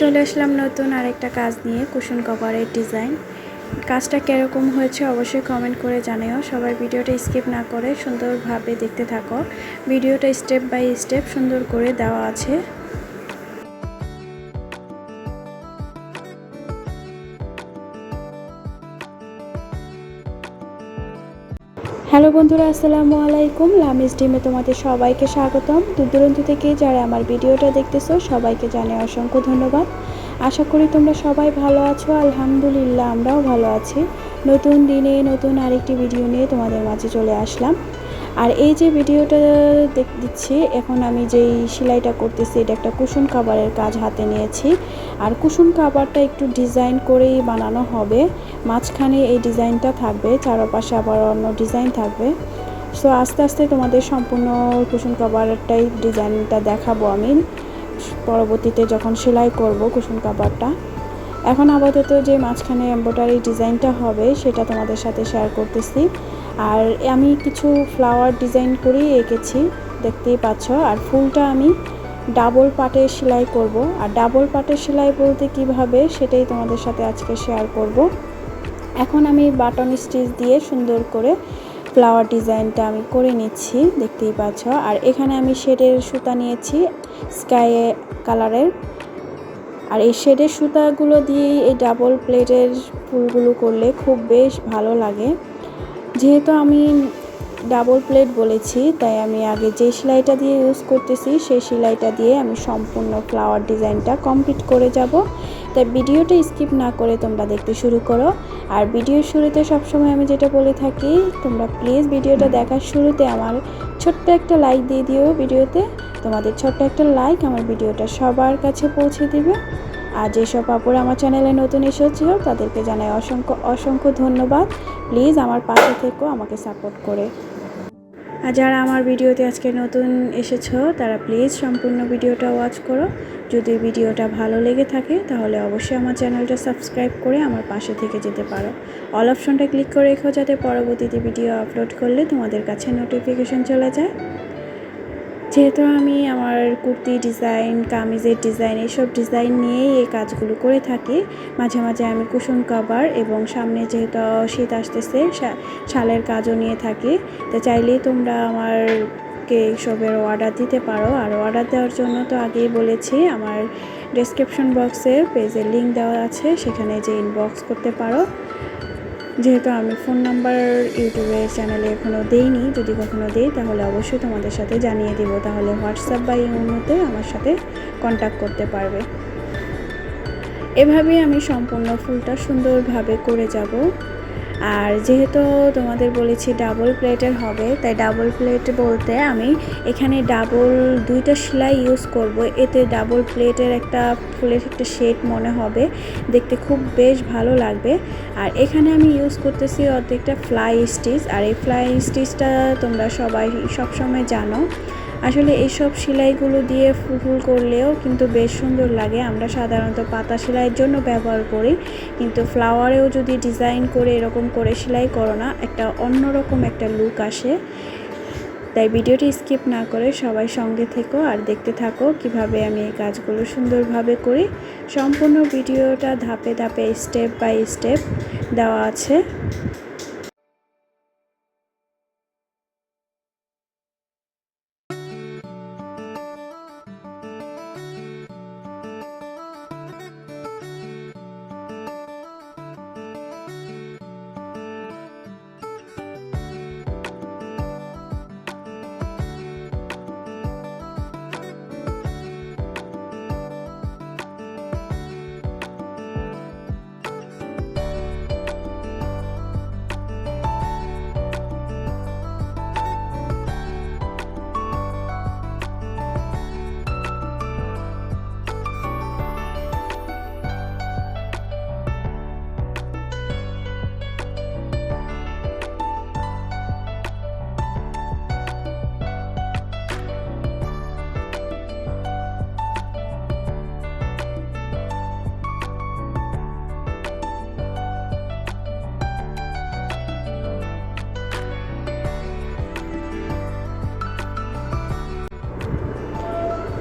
চলে আসলাম নতুন আরেকটা কাজ নিয়ে, কুশন কভারের ডিজাইন। কাজটা কীরকম হয়েছে অবশ্যই কমেন্ট করে জানিও। সবাই ভিডিওটা স্কিপ না করে সুন্দরভাবে দেখতে থাকো। ভিডিওটা স্টেপ বাই স্টেপ সুন্দর করে দেওয়া আছে। হ্যালো বন্ধুরা, আসসালামু আলাইকুম। লামিজ ডিমে তোমাদের সবাইকে স্বাগতম। দূর দূরন্ত থেকে যারা আমার ভিডিওটা দেখতেছো, সবাইকে জানে অসংখ্য ধন্যবাদ। আশা করি তোমরা সবাই ভালো আছো, আলহামদুলিল্লাহ আমরাও ভালো আছি। নতুন দিনে নতুন আরেকটি ভিডিও নিয়ে তোমাদের মাঝে চলে আসলাম। আর এই যে ভিডিওটা দিচ্ছি, এখন আমি যেই সেলাইটা করতেছি, এটা একটা কুশন কাভারের কাজ হাতে নিয়েছি। আর কুসুম কাভারটা একটু ডিজাইন করেই বানানো হবে। মাঝখানে এই ডিজাইনটা থাকবে, চারপাশে আবার অন্য ডিজাইন থাকবে। সো আস্তে আস্তে তোমাদের সম্পূর্ণ কুসুম কাভারটাই ডিজাইনটা দেখাবো আমি। পরবর্তীতে যখন সেলাই করব কুসুম কাভারটা এখন আপাতত যে মাঝখানে এম্ব্রয়ডারি ডিজাইনটা হবে, সেটা তোমাদের সাথে শেয়ার করতেছি। আর আমি কিছু ফ্লাওয়ার ডিজাইন করেই এঁকেছি, দেখতেই পাচ্ছ। আর ফুলটা আমি ডাবল পাটে সেলাই করব। আর ডাবল পাটে সেলাই বলতে কীভাবে সেটাই তোমাদের সাথে আজকে শেয়ার করব। এখন আমি বাটন স্টিচ দিয়ে সুন্দর করে ফ্লাওয়ার ডিজাইনটা আমি করে নিচ্ছি, দেখতেই পাচ্ছ। আর এখানে আমি শেডের সুতা নিয়েছি স্কাই কালারের আর এই শেডের সুতাগুলো দিয়েই এই ডাবল প্লেটের ফুলগুলো করলে খুব বেশ ভালো লাগে। যেহেতু আমি ডাবল প্লেট বলেছি, তাই আমি আগে যে সেলাইটা দিয়ে ইউজ করতেছি, সেই সেলাইটা দিয়ে আমি সম্পূর্ণ ফ্লাওয়ার ডিজাইনটা কমপ্লিট করে যাব। তাই ভিডিওটা স্কিপ না করে তোমরা দেখতে শুরু করো। আর ভিডিওর শুরুতে সবসময় আমি যেটা বলে থাকি, তোমরা প্লিজ ভিডিওটা দেখার শুরুতে আমার ছোট্ট একটা লাইক দিয়ে দিও ভিডিওতে। তোমাদের ছোট্ট একটা লাইক আমার ভিডিওটা সবার কাছে পৌঁছে দিবে। আর যেসব আপুরা আমার চ্যানেলে নতুন এসেছিল, তাদেরকে জানাই অসংখ্য অসংখ্য ধন্যবাদ। প্লিজ আমার পাশে থেকো, আমাকে সাপোর্ট করে। আর যারা আমার ভিডিওতে আজকে নতুন এসেছ, তারা প্লিজ সম্পূর্ণ ভিডিওটা ওয়াচ করো। যদি ভিডিওটা ভালো লেগে থাকে, তাহলে অবশ্যই আমার চ্যানেলটা সাবস্ক্রাইব করে আমার পাশে থেকে যেতে পারো। অল অপশনটা ক্লিক করে রেখো, যাতে পরবর্তীতে ভিডিও আপলোড করলে তোমাদের কাছে নোটিফিকেশন চলে যায়। যেহেতু আমি আমার কুর্তি ডিজাইন, কামিজের ডিজাইন, এইসব ডিজাইন নিয়েই এই কাজগুলো করে থাকি, মাঝে মাঝে আমি কুশন কভার এবং সামনে যেহেতু শীত আসতেছে শালের কাজও নিয়ে থাকি। তো চাইলেই তোমরা আমারকে এইসবের অর্ডার দিতে পারো। আর অর্ডার দেওয়ার জন্য তো আগেই বলেছি, আমার ডেসক্রিপশন বক্সে পেজের লিঙ্ক দেওয়া আছে, সেখানে যে ইনবক্স করতে পারো। যেহেতু আমি ফোন নাম্বার ইউটিউবে চ্যানেলে এখনও দেইনি, যদি কখনও দেই, তাহলে অবশ্যই তোমাদের সাথে জানিয়ে দেব। তাহলে হোয়াটসঅ্যাপ বা ইউনোতে আমার সাথে কন্ট্যাক্ট করতে পারবে। এভাবেই আমি সম্পূর্ণ ফুলটা সুন্দরভাবে করে যাব। আর যেহেতু তোমাদের বলেছি ডাবল প্লেটের হবে, তাই ডাবল প্লেট বলতে আমি এখানে ডাবল দুইটা সেলাই ইউজ করব। এতে ডাবল প্লেটের একটা ফুলের একটা শেড মনে হবে। দেখতে খুব বেশ ভালো লাগবে। আর এখানে আমি ইউজ করতেছি অর্ধেকটা ফ্লাই স্টিচ আর এই ফ্লাই স্টিচটা তোমরা সবাই সবসময় জানো। আসলে এইসব সেলাইগুলো দিয়ে ফুল করলেও কিন্তু বেশ সুন্দর লাগে। আমরা সাধারণত পাতা সেলাইয়ের জন্য ব্যবহার করি, কিন্তু ফ্লাওয়ারেও যদি ডিজাইন করে এরকম করে সেলাই করো না, একটা অন্যরকম একটা লুক আসে। তাই ভিডিওটি স্কিপ না করে সবাই সঙ্গে থেকো আর দেখতে থাকো কীভাবে আমি এই কাজগুলো সুন্দরভাবে করি। সম্পূর্ণ ভিডিওটা ধাপে ধাপে স্টেপ বাই স্টেপ দেওয়া আছে।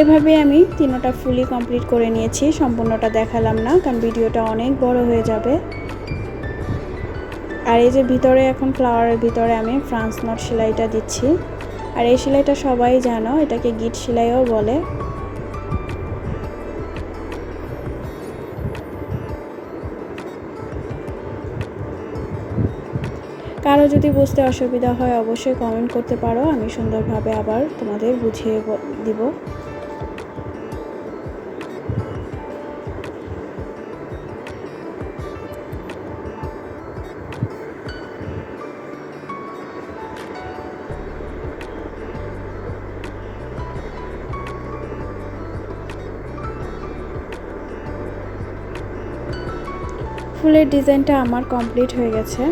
এভাবে আমি তিনোটা ফুলি কমপ্লিট করে নিয়েছি, সম্পূর্ণটা দেখালাম না, কারণ ভিডিওটা অনেক বড় হয়ে যাবে। আর এই যে ভিতরে এখন ফ্লাওয়ারের ভিতরে আমি ফ্রান্স নট সেলাইটা দিচ্ছি। আর এই সেলাইটা সবাই জানো, এটাকে গিট সেলাইও বলে। কারও যদি বুঝতে অসুবিধা হয়, অবশ্যই কমেন্ট করতে পারো, আমি সুন্দরভাবে আবার তোমাদের বুঝিয়ে দিব। ফুলের ডিজাইনটা আমার কমপ্লিট হয়ে গেছে।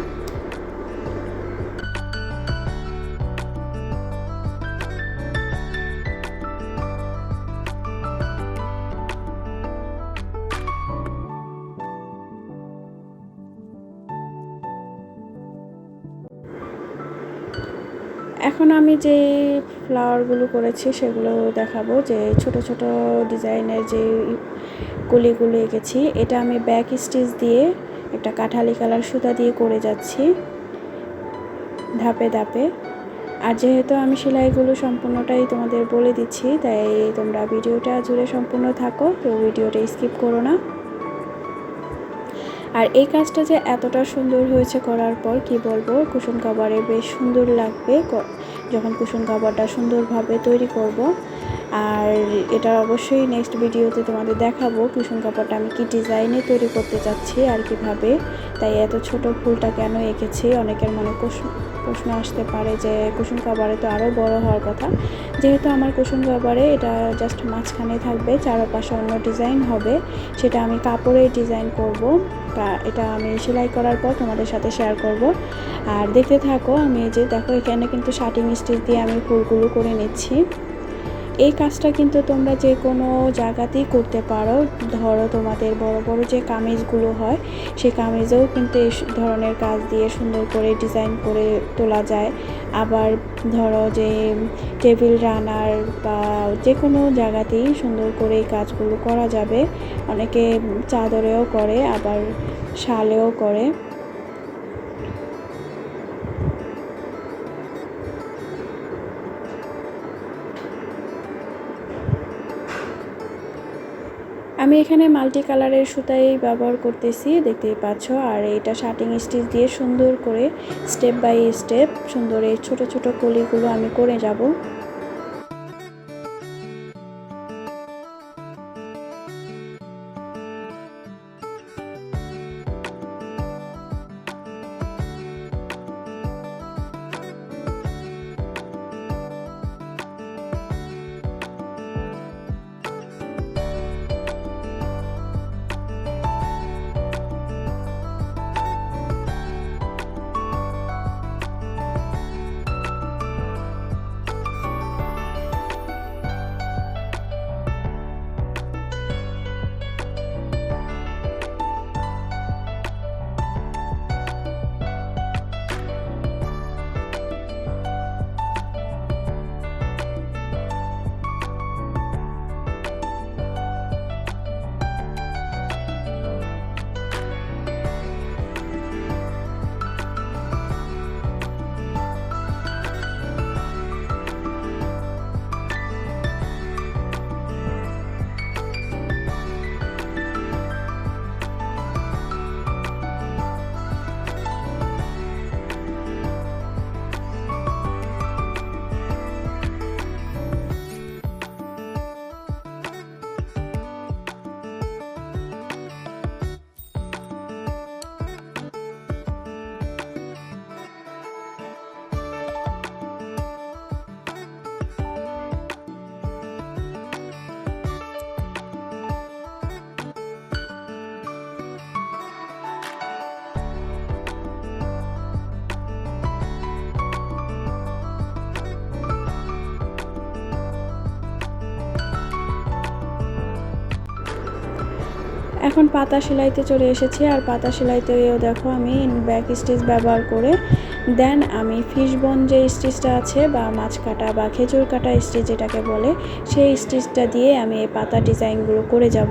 এখন আমি যে ফ্লাওয়ারগুলো করেছি, সেগুলো দেখাবো। যে ছোট ছোট ডিজাইনের যে কলিগুলো এঁকেছি, এটা আমি ব্যাক স্টিচ দিয়ে একটা কাঠালি কালার সুতা দিয়ে করে যাচ্ছি, ধাপে ধাপে। আর যেহেতু আমি সেলাইগুলো সম্পূর্ণটাই তোমাদের বলে দিচ্ছি, তাই তোমরা ভিডিওটা জুড়ে সম্পূর্ণ থাকো, তো ভিডিওটা স্কিপ করো না। আর এই কাজটা যে এতটা সুন্দর হয়েছে করার পর, কি বলব কুসুম কাবারে বেশ সুন্দর লাগবে যখন কুসুম কাবারটা সুন্দরভাবে তৈরি করব। আর এটা অবশ্যই নেক্সট ভিডিওতে তোমাদের দেখাবো কুসুম কাপড়টা আমি কি ডিজাইনে তৈরি করতে চাচ্ছি আর কীভাবে। তাই এত ছোট ফুলটা কেন এঁকেছি? অনেকের মনে প্রশ্ন আসতে পারে যে কুসুম কাবারে তো আরও বড় হওয়ার কথা। যেহেতু আমার কুসুম কাবারে এটা জাস্ট মাঝখানে থাকবে, চারপাশে অন্য ডিজাইন হবে, সেটা আমি কাপড়ে ডিজাইন করব। এটা আমি সেলাই করার পর তোমাদের সাথে শেয়ার করব। আর দেখতে থাকো আমি যে দেখো এখানে কিন্তু শার্টিং স্টিচ দিয়ে আমি ফুলগুলো করে নিচ্ছি। এই কাজটা কিন্তু তোমরা যে কোনো জায়গাতেই করতে পারো। ধরো তোমাদের বড় বড় যে কামিজগুলো হয়, সেই কামিজেও কিন্তু এই ধরনের কাজ দিয়ে সুন্দর করে ডিজাইন করে তোলা যায়। আবার ধরো যে টেবিল রানার বা যে কোনো জায়গাতেই সুন্দর করে এই কাজগুলো করা যাবে। অনেকে চাদরেও করে, আবার শালেও করে। আমি এখানে মাল্টি কালারের সুতাই ব্যবহার করতেছি দেখতে পাচ্ছ। আর এটা শার্টিং স্টিচ দিয়ে সুন্দর করে স্টেপ বাই স্টেপ সুন্দর এই ছোটো ছোটো কলিগুলো আমি করে যাব। এখন পাতা সেলাইতে চলে এসেছি আর পাতা সেলাইতেও দেখো আমি ব্যাক স্টিচ ব্যবহার করে দেন আমি ফিশ বোন যে স্টিচটা আছে বা মাছ কাটা বা খেজুর কাটা স্টিচ যেটাকে বলে, সেই স্টিচটা দিয়ে আমি এই পাতা ডিজাইনগুলো করে যাব।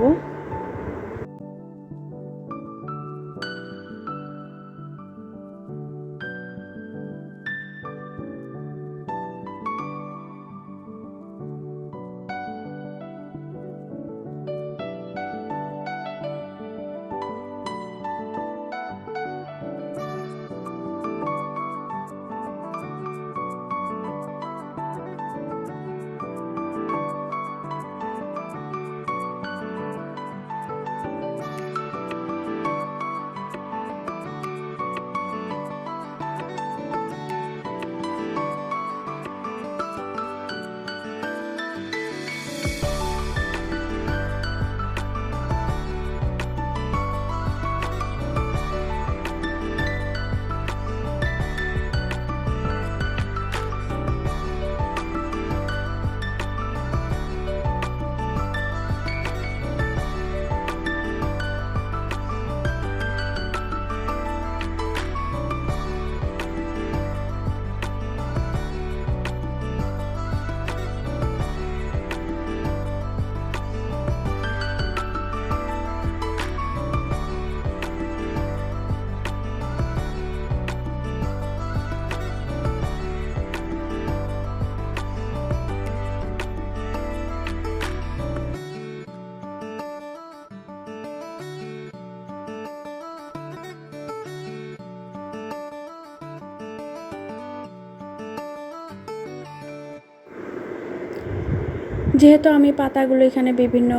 যেহেতু আমি পাতাগুলো এখানে বিভিন্ন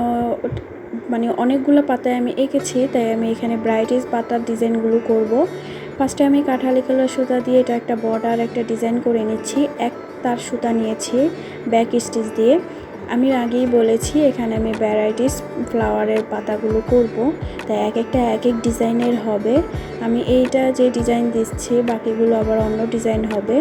মানে অনেকগুলো পাতায় আমি এঁকেছি, তাই আমি এখানে ব্রাইটিস পাতার ডিজাইনগুলো করব। ফার্স্টে আমি কাঁঠালি কালার সুতা দিয়ে এটা একটা বর্ডার একটা ডিজাইন করে নিচ্ছি, এক তার সুতা নিয়েছি ব্যাক স্টিচ দিয়ে। আমি আগেই বলেছি, এখানে আমি ভ্যারাইটিস ফ্লাওয়ারের পাতাগুলো করব, তাই এক একটা এক এক ডিজাইনের হবে। আমি এইটা যে ডিজাইন দিচ্ছি, বাকিগুলো আবার অন্য ডিজাইন হবে।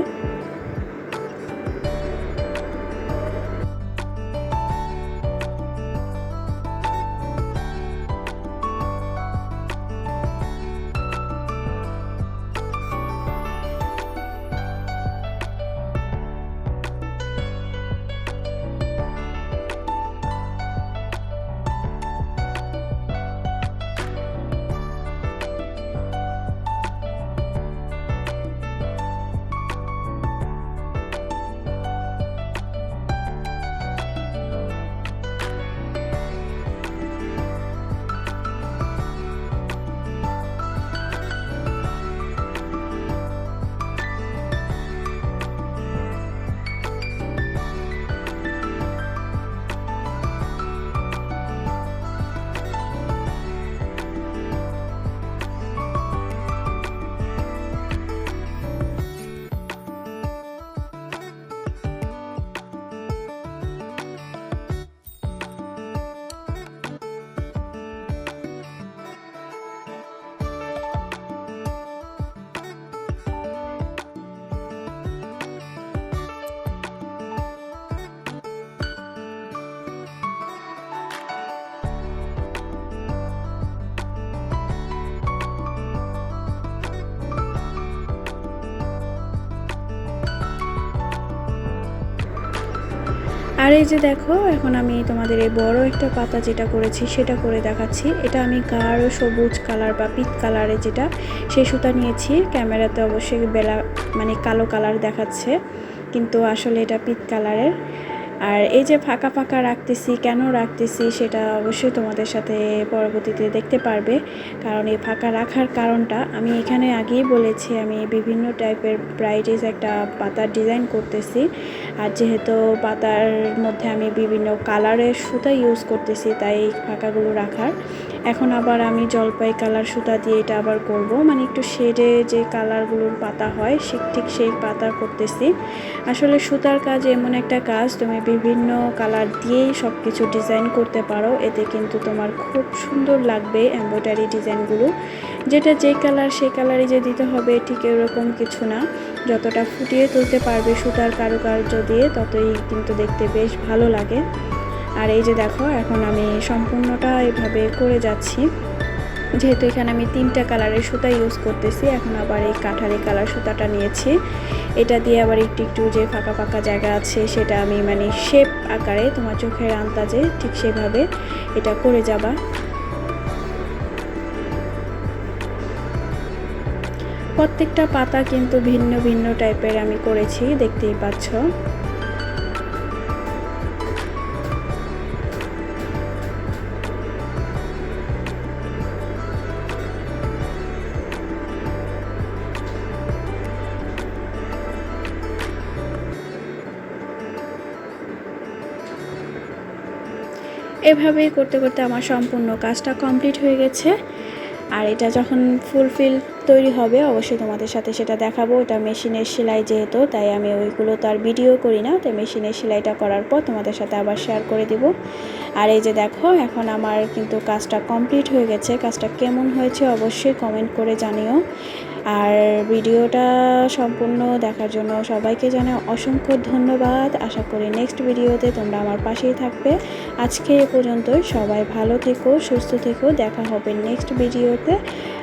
আর এই যে দেখো, এখন আমি তোমাদের এই বড় একটা পাতা যেটা করেছি সেটা করে দেখাচ্ছি। এটা আমি গাঢ় সবুজ কালার বা পিত কালারে যেটা, সেই সুতা নিয়েছি। ক্যামেরাতে অবশ্যই বেলা মানে কালো কালার দেখাচ্ছে। কিন্তু আসলে এটা পিত কালারের। আর এই যে ফাঁকা ফাঁকা রাখতেছি, কেন রাখতেছি সেটা অবশ্যই তোমাদের সাথে পরবর্তীতে দেখতে পারবে। কারণ এই ফাঁকা রাখার কারণটা আমি এখানে আগেই বলেছি, আমি বিভিন্ন টাইপের ব্রাইটিস একটা পাতার ডিজাইন করতেছি। আর যেহেতু পাতার মধ্যে আমি বিভিন্ন কালারের সুতা ইউজ করতেছি, তাই ফাঁকাগুলো রাখার। এখন আবার আমি জলপাই কালার সুতা দিয়ে এটা আবার করব। মানে একটু শেডে যে কালারগুলোর পাতা হয়, সে ঠিক সেই পাতা করতেছি। আসলে সুতার কাজ এমন একটা কাজ, তুমি বিভিন্ন কালার দিয়েই সব কিছু ডিজাইন করতে পারো। এতে কিন্তু তোমার খুব সুন্দর লাগবে এমব্রয়ডারি ডিজাইনগুলো যেটা যে কালার সেই কালারই যে দিতে হবে, ঠিক এরকম কিছু না। যতটা ফুটিয়ে তুলতে পারবে সুতার কারুকার্য দিয়ে, ততই কিন্তু দেখতে বেশ ভালো লাগে। আর এই যে দেখো, এখন আমি সম্পূর্ণটা এভাবে করে যাচ্ছি। যেহেতু এখানে আমি তিনটা কালারের সুতা ইউজ করতেছি, এখন আবার এই কাঠারি কালার সুতাটা নিয়েছি। এটা দিয়ে আবার একটু একটু যে ফাঁকা ফাঁকা জায়গা আছে, সেটা আমি মানে শেপ আকারে, তোমার চোখের আন্দাজে ঠিক সেভাবে এটা করে যাবা। প্রত্যেকটা পাতা কিন্তু ভিন্ন ভিন্ন টাইপের আমি করেছি, দেখতেই পাচ্ছ। এভাবেই করতে করতে আমার সম্পূর্ণ কাজটা কমপ্লিট হয়ে গেছে। আর এটা যখন ফুলফিল তৈরি হবে, অবশ্যই তোমাদের সাথে সেটা দেখাবো। এটা মেশিনের সেলাই যেহেতু, তাই আমি ওইগুলো তো আর ভিডিও করি না। তাই মেশিনের সেলাইটা করার পর তোমাদের সাথে আবার শেয়ার করে দিব। আর এই যে দেখো, এখন আমার কিন্তু কাজটা কমপ্লিট হয়ে গেছে। কাজটা কেমন হয়েছে অবশ্যই কমেন্ট করে জানিও। আর ভিডিওটা সম্পূর্ণ দেখার জন্য সবাইকে জানাই অসংখ্য ধন্যবাদ। আশা করি নেক্সট ভিডিওতে তোমরা আমার পাশেই থাকবে। আজকে এ পর্যন্তই। সবাই ভালো থেকো, সুস্থ থেকো। দেখা হবে নেক্সট ভিডিওতে